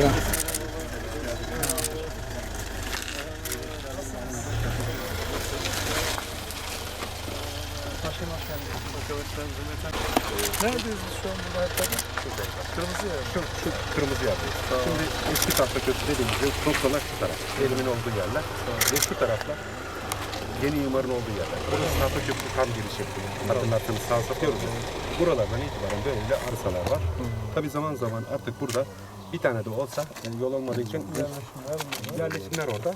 Aleykümselam. Neredeyiz biz şu an burada haritada? Kırmızı yer. Şu, şu kırmızı yerdeyiz. Şimdi eski tahta köprü dediğimizde noktalar şu taraf. Elimin olduğu yerler. Ve şu taraflar yeni imarın olduğu yerler. Burası tahta köprü tam giriş yapıyor. Hatırlarsanız sağ satıyoruz. ya. Buralardan itibaren böyle arsalar var. Tabi zaman zaman artık burada bir tane de olsa yani yol olmadığı için yerleşimler orada.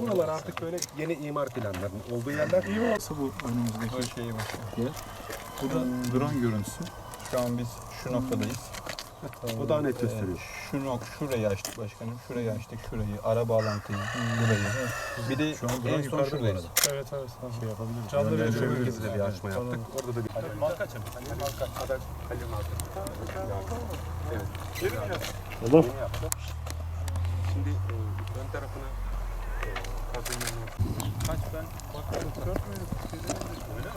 Buralar artık böyle yeni imar planlarının olduğu yerler. Nasıl bu önümüzdeki şeyi bak. Bu da drone görüntüsü. Şu an biz şu noktadayız. O daha net gösteriyor. Ee, Şu nok şurayı açtık başkanım. Şurayı açtık şurayı. Ara bağlantıyı. Burayı. Bir de en son şuradayız. Evet evet. Şey yapabiliriz. Canlı verici şöyle gibi de bir açma yaptık. Orada da bir Malkaç mı? Malkaç. Adak Halil Malkaç. Evet. Allah. Yeni yaptı. Şimdi e, ön tarafına e, Kaç ben baktım. Öyle mi?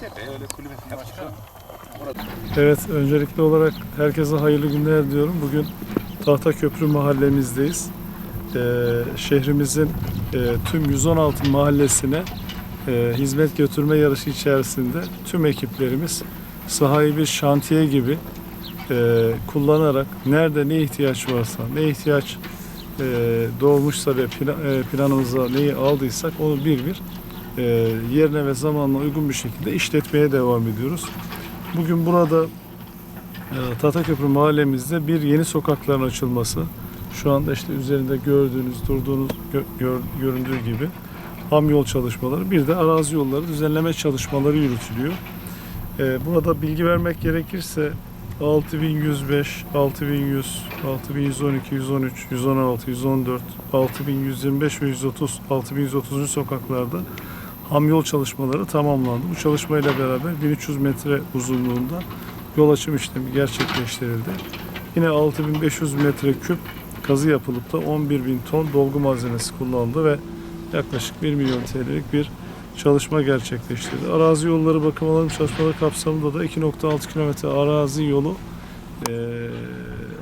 Tepe öyle kulübe yapmışlar. Evet, öncelikli olarak herkese hayırlı günler diyorum. Bugün Tahtaköprü mahallemizdeyiz. Ee, şehrimizin e, tüm 116 mahallesine e, hizmet götürme yarışı içerisinde tüm ekiplerimiz sahayı bir şantiye gibi e, kullanarak nerede ne ihtiyaç varsa, ne ihtiyaç e, doğmuşsa ve pla- e, planımıza neyi aldıysak onu bir bir e, yerine ve zamanla uygun bir şekilde işletmeye devam ediyoruz. Bugün burada e, Tahtaköprü mahallemizde bir yeni sokakların açılması, şu anda işte üzerinde gördüğünüz, durduğunuz, gö- gör- göründüğü gibi ham yol çalışmaları, bir de arazi yolları düzenleme çalışmaları yürütülüyor. E, Burada bilgi vermek gerekirse 6105, 6100, 6112, 113, 116, 114, 6125 ve 130, 6130. sokaklarda ham yol çalışmaları tamamlandı. Bu çalışmayla beraber 1300 metre uzunluğunda yol açım işlemi gerçekleştirildi. Yine 6500 metre küp kazı yapılıp da 11 bin ton dolgu malzemesi kullanıldı ve yaklaşık 1 milyon TL'lik bir çalışma gerçekleştirdi. Arazi yolları bakım alanı çalışmaları kapsamında da 2.6 kilometre arazi yolu eee,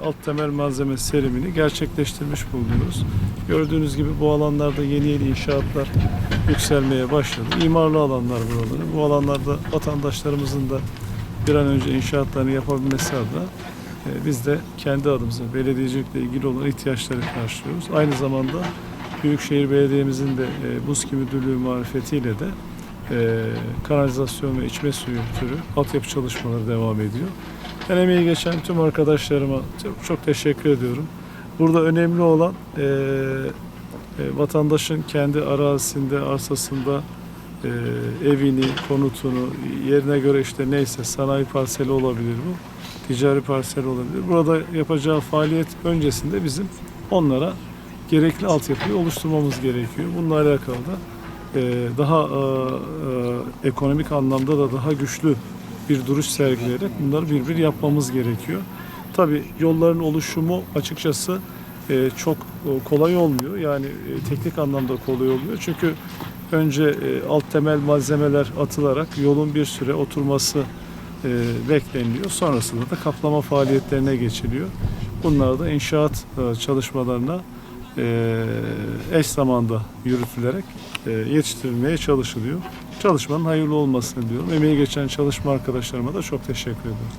alt temel malzeme serimini gerçekleştirmiş bulunuyoruz. Gördüğünüz gibi bu alanlarda yeni yeni inşaatlar yükselmeye başladı. İmarlı alanlar buraları. Bu alanlarda vatandaşlarımızın da bir an önce inşaatlarını yapabilmesi adına e, biz de kendi adımıza belediyecilikle ilgili olan ihtiyaçları karşılıyoruz. Aynı zamanda Büyükşehir Belediye'mizin de e, Buzki Müdürlüğü marifetiyle de e, kanalizasyon ve içme suyu türü altyapı çalışmaları devam ediyor. Ben emeği geçen tüm arkadaşlarıma çok, çok teşekkür ediyorum. Burada önemli olan e, e, vatandaşın kendi arazisinde, arsasında e, evini, konutunu, yerine göre işte neyse sanayi parseli olabilir bu, ticari parsel olabilir. Burada yapacağı faaliyet öncesinde bizim onlara gerekli altyapıyı oluşturmamız gerekiyor. Bununla alakalı da e, daha e, e, ekonomik anlamda da daha güçlü bir duruş sergileyerek bunları bir yapmamız gerekiyor. Tabii yolların oluşumu açıkçası e, çok e, kolay olmuyor. Yani e, teknik anlamda kolay olmuyor. Çünkü önce e, alt temel malzemeler atılarak yolun bir süre oturması e, bekleniliyor. Sonrasında da kaplama faaliyetlerine geçiliyor. Bunlar da inşaat e, çalışmalarına eş zamanda yürütülerek e, yetiştirilmeye çalışılıyor. Çalışmanın hayırlı olmasını diyorum. Emeği geçen çalışma arkadaşlarıma da çok teşekkür ediyorum.